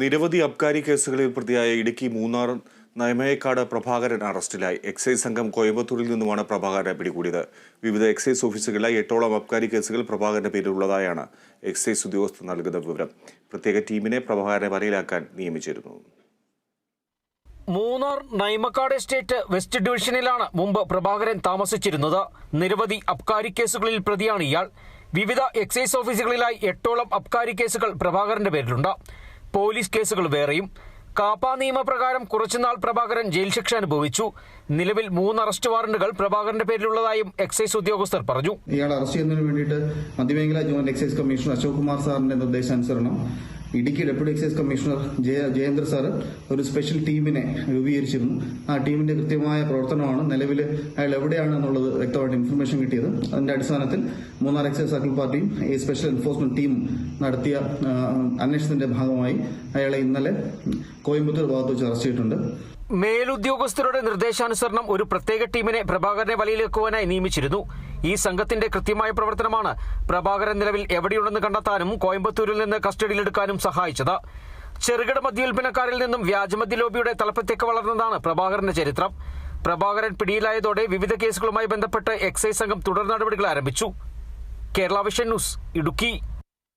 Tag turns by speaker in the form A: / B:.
A: നിരവധി അബ്കാരി കേസുകളിൽ പ്രതിയായ ഇടുക്കി മൂന്നാർ നയമയക്കാട് പ്രഭാകരൻ അറസ്റ്റിലായി. എക്സൈസ് സംഘം കോയമ്പത്തൂരിൽ നിന്നുമാണ് പ്രഭാകരനെ പിടികൂടിയത്. വിവിധ എക്സൈസ് ഓഫീസുകളിലായി എട്ടോളം അബ്കാരി കേസുകൾ പ്രഭാകരന്റെ പേരിലുള്ളതായാണ് എക്സൈസ് ഉദ്യോഗസ്ഥർ നൽകുന്ന വിവരം. പ്രത്യേക ടീമിനെ പ്രഭാകരനെ വരയിലാക്കാൻ നിയമിച്ചിരുന്നു.
B: മൂന്നാർ നൈമക്കാട് എസ്റ്റേറ്റ് വെസ്റ്റ് ഡിവിഷനിലാണ് മുമ്പ് പ്രഭാകരൻ താമസിച്ചിരുന്നത്. നിരവധി അബ്കാരി കേസുകളിൽ പ്രതിയാണ് ഇയാൾ. വിവിധ എക്സൈസ് ഓഫീസുകളിലായി എട്ടോളം അബ്കാരി കേസുകൾ പ്രഭാകരന്റെ പേരിലുണ്ട്. പോലീസ് കേസുകൾ വേറെയും. കാപ്പ നിയമപ്രകാരം കുറച്ചുനാൾ പ്രഭാകരൻ ജയിൽ ശിക്ഷ അനുഭവിച്ചു. നിലവിൽ മൂന്ന് അറസ്റ്റ് വാറണ്ടുകൾ പ്രഭാകരന്റെ പേരിലുള്ളതായും എക്സൈസ് ഉദ്യോഗസ്ഥർ പറഞ്ഞു.
C: ഇയാൾ അറസ്റ്റ് ചെയ്യുന്നതിന് വേണ്ടിയിട്ട് മധ്യമേഖലാ joint excise commissioner Ashok Kumar സാറിന്റെ നിർദ്ദേശാനുസരണം Idukki deputy excise commissioner Jaya Jayendra sir ഒരു സ്പെഷ്യൽ ടീമിനെ രൂപീകരിച്ചിരുന്നു. ആ ടീമിന്റെ കൃത്യമായ പ്രവർത്തനമാണ് നിലവിൽ അയാൾ എവിടെയാണ് എന്നുള്ളത് വ്യക്തമായിട്ട് ഇൻഫർമേഷൻ കിട്ടിയത്. അതിന്റെ അടിസ്ഥാനത്തിൽ മൂന്നാർ എക്സൈസ് സർക്കിൾ പാർട്ടിയും ഈ സ്പെഷ്യൽ എൻഫോഴ്സ്മെന്റ് ടീം നടത്തിയ അന്വേഷണത്തിന്റെ ഭാഗമായി അയാളെ ഇന്നലെ കോയമ്പത്തൂർ ഭാഗത്ത് വെച്ച് അറസ്റ്റ് ചെയ്തിട്ടുണ്ട്.
B: മേലുദ്യോഗസ്ഥരുടെ നിർദ്ദേശാനുസരണം ഒരു പ്രത്യേക ടീമിനെ പ്രഭാകരനെ വലയിലെക്കുവാനായി നിയമിച്ചിരുന്നു. ഈ സംഘത്തിന്റെ കൃത്യമായ പ്രവർത്തനമാണ് പ്രഭാകരൻ നിലവിൽ എവിടെയുണ്ടെന്ന് കണ്ടെത്താനും കോയമ്പത്തൂരിൽ നിന്ന് കസ്റ്റഡിയിലെടുക്കാനും സഹായിച്ചത്. ചെറുകിട മദ്യവിൽപ്പനക്കാരിൽ നിന്നും വ്യാജമദ്യ ലോബിയുടെ തലപ്പത്തേക്ക് വളർന്നതാണ് പ്രഭാകരന്റെ ചരിത്രം. പ്രഭാകരൻ പിടിയിലായതോടെ വിവിധ കേസുകളുമായി ബന്ധപ്പെട്ട് എക്സൈസ് സംഘം തുടർ നടപടികൾ ആരംഭിച്ചു. Kerala vision news Idukki.